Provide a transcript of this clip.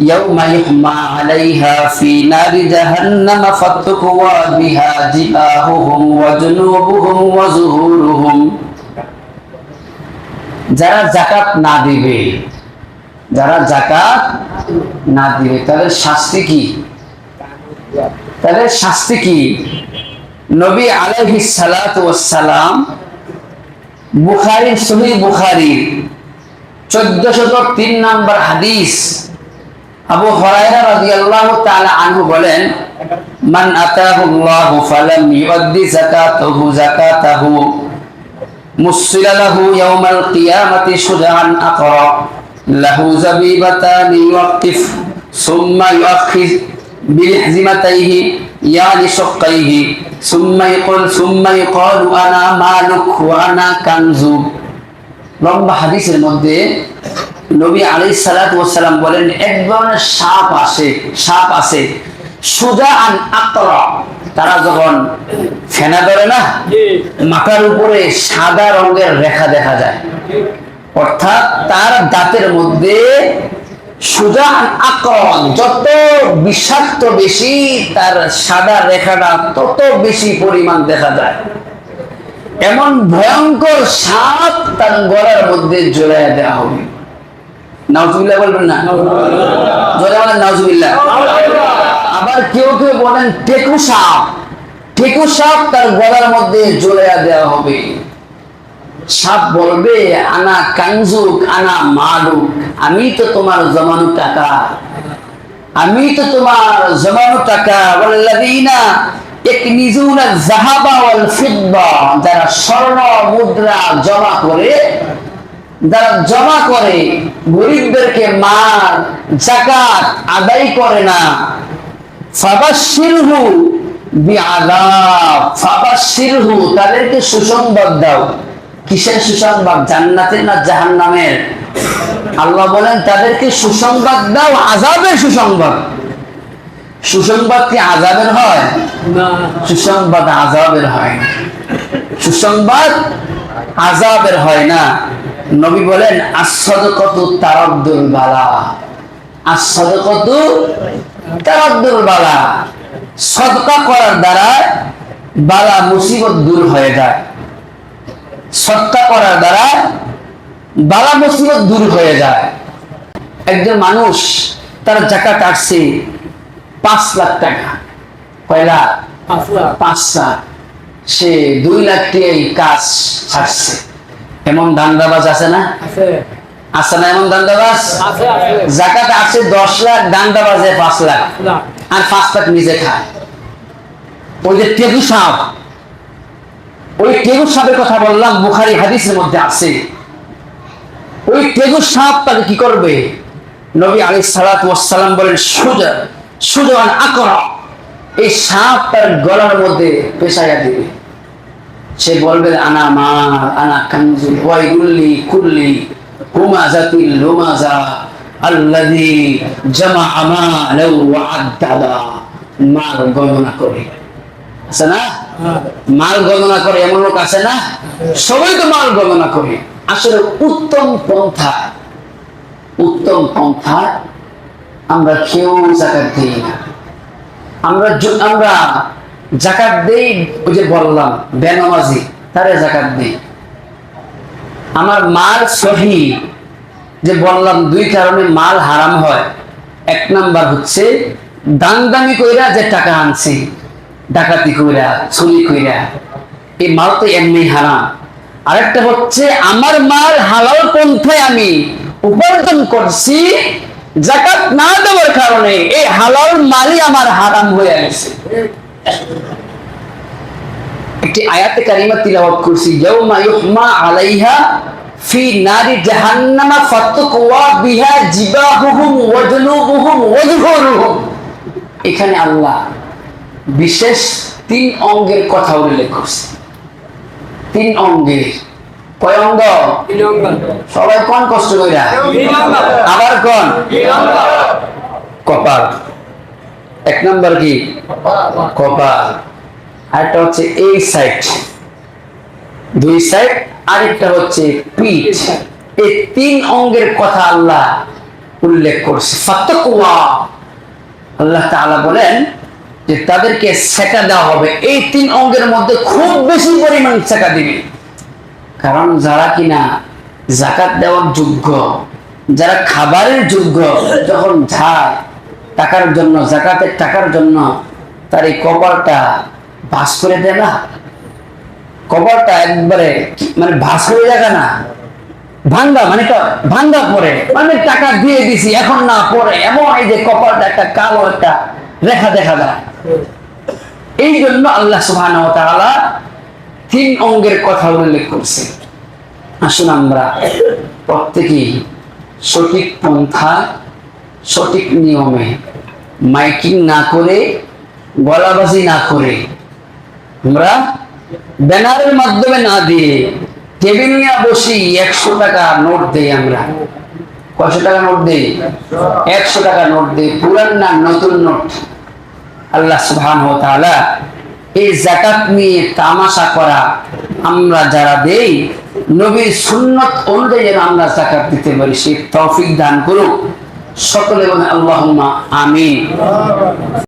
يوم يحمى عليها في نار جهنم فتقوى بها جباههم وجنوبهم وظهورهم যারা জাকাত না দিবে যারা জাকাত না দিবে তাদের শাস্তি কি তাদের শাস্তি কি নবী আলাইহি সালাতু ওয়াসসালাম বুখারী সহিহ বুখারী 1403 নম্বর হাদিস আবু হুরায়রা রাদিয়াল্লাহু তাআলা আনহু বলেন মান আতাহুল্লাহু ফালাম ইউদ্দি যাকাতাহু যাকাতাহু মুসিলা লাহু ইয়াউমাল কিয়ামাতি শুজাআন আকরা লাহু জাবিবাতান ইউকিফ সুম্মা ইউখিজ বিলহজিমাতাইহি ইয়ানি শাক্কাইহি সুম্মা ইয়াকুল সুম্মা ইয়াকালু আনা মালুক ওয়া আনা কানজুক লম্বা হাদিসের মধ্যে নবী আলী সালাম বলেন, এক ধরনের সাপ আসে সাপ আসে, সুজা আন আতরা তারা যখন ফেনা ধরে না, মাথার উপরে সাদা রঙের রেখা দেখা যায়। অর্থাৎ তার দাঁতের মধ্যে সুজা আন আকরণ যত বিষাক্ত বেশি তার সাদা রেখাটা তত বেশি পরিমাণ দেখা যায়। এমন ভয়ঙ্কর সাপ তার গলার মধ্যে জড়াইয়া দেওয়া হবে। বলবেন না? জোরে বলেন আবার কেউ কেউ বলেন টেকু সাপ। টেকু সাপ তার গলার মধ্যে জড়াইয়া দেওয়া হবে। সাপ বলবে, আনা কাঞ্জুক আনা মালুক। আমি তো তোমার জমানো টাকা। আমি তো তোমার জমানো টাকা। ওয়াল্লাযীনা যারা স্বর্ণ মুদ্রা জমা করে, যারা জমা করে, গরিবদেরকে মার জাকাত আদায় করে না। তাদেরকে সুসংবাদ দাও। কিসের সুসংবাদ, জান্নাতের না জাহান্নামের? আল্লাহ বলেন, তাদেরকে সুসংবাদ দাও, আযাবের সুসংবাদ। সুসংবাদ কি আযাবের হয় সুসংবাদ আযাবের হয়। সুসংবাদ আযাবের হয় না। নবী বলেন আসাদকতু তারাদ্দুল বালা। আসাদকতু তারাদ্দুল বালা। সদকা করার দ্বারা বালা মুসিবত দূর হয়ে যায়। সদকা করার দ্বারা বালা মুসিবত দূর হয়ে যায়। একজন মানুষ তার জাকাত আসছে পাঁচ লাখ টাকা। কয় লাখ? পাঁচ লাখ। সে দুই লাখ টাকাই কাজ ছাড়ছে। এমন ধান্দাবাজ আছে না? আছে। না এমন ধান্দাবাজ? জাকাত আছে দশ লাখ দান্দাবাজে পাঁচ লাখ। আর পাঁচ লাখ নিজে খায়। ওই যে সাপ। ওই সাপের কথা বললাম বুখারি হাদিসের মধ্যে আছে। ওই টেবু সাপ তাকে কি করবে? নবী আলী সালাম বলেন সুজা সুজন এই সাপ তার গলার মধ্যে পেশাইয়া দিবে। সে বলবে, আনা মা, আনা কানজুল ওয়াইগুল্লি কুল্লি জামা আদ্দাদা মাল গণনা করে। আছে না? মাল গণনা করে, এমন লোক আছে না? সবাই তো মাল গণনা করে। আসলে উত্তম পন্থা উত্তম পন্থা আমরা কেউ জাকাত দিই না। আমরা আমরা জাকাত দেই, ওই যে বললাম, বেনামাজি, তারে জাকাত দেই আমার মাল সহি, যে বললাম, দুই কারণে মাল হারাম হয়। এক নাম্বার হচ্ছে দান দামি কইরা যে টাকা আনছি, ডাকাতি কইরা চুরি কইরা, এই মাল তো এমনি হারাম। আরেকটা হচ্ছে, আমার মাল হালাল পন্থায় আমি উপার্জন করছি জাকাত না দেওয়ার কারণে এই হালাল মালই আমার হারাম হয়ে গেছে। একটি আয়াতে কারিমা তিলাওয়াত করছি, ইয়াউমা ইউহমা আলাইহা ফি নারি জাহান্নামা ফাতকুয়া বিহা জিবাহুহুম ওয়া জুনুবুহুম ওয়া যুহুরুহুম এখানে আল্লাহ বিশেষ তিন অঙ্গের কথা উল্লেখ করছে। তিন অঙ্গের। সবাই কোন কষ্ট কইরা? আবার কোন? কপাল। এক নম্বর কি? কপাল। আরেকটা হচ্ছে এই সাইড দুই সাইড আরেকটা হচ্ছে পিঠ। এই তিন অঙ্গের কথা আল্লাহ উল্লেখ করছে। ফাত্তাকুয়া। আল্লাহ তাআলা বলেন যে তাদেরকে সেটা দেওয়া হবে। এই তিন অঙ্গের মধ্যে খুব বেশি পরিমাণ সেটা দিবে। কারণ যারা কিনা জাকাত দেওয়ার যোগ্য, যারা খাবারের যোগ্য, যখন যায় টাকার জন্য জাকাতের টাকার জন্য, তার এই কপালটা ভাস করে দেয় না। কপালটা একবারে মানে ভাস হয়ে যাবে না। ভাঙ্গা মানে ভাঙ্গা পরে মানে টাকা দিয়ে দিছি, এখন না পরে এমন এই যে কপালটা একটা কালো একটা রেখা দেখা যায়। এই জন্য আল্লাহ তাআলা তিন অঙ্গের কথা উল্লেখ করছে। আসুন আমরা প্রত্যেকেই সঠিক পন্থা, সঠিক নিয়মে মাইকিং না করে, গলাবাজি না করে, আমরা ব্যানারের মাধ্যমে না দিয়ে টেবিল নিয়ে বসি একশো টাকা নোট দেই আমরা। কয়শো টাকা নোট দেই? একশো টাকা নোট দেই। পুরান না, নতুন নোট। আল্লাহ সুবহানাহু ওয়া তাআলা এই জাকাত নিয়ে তামাশা করা আমরা যারা দেই, নবীর সুন্নত অনুযায়ী যেন আমরা জাকাত দিতে পারি সেই তৌফিক দান করুক। সকলে বলে আল্লাহ আমিন।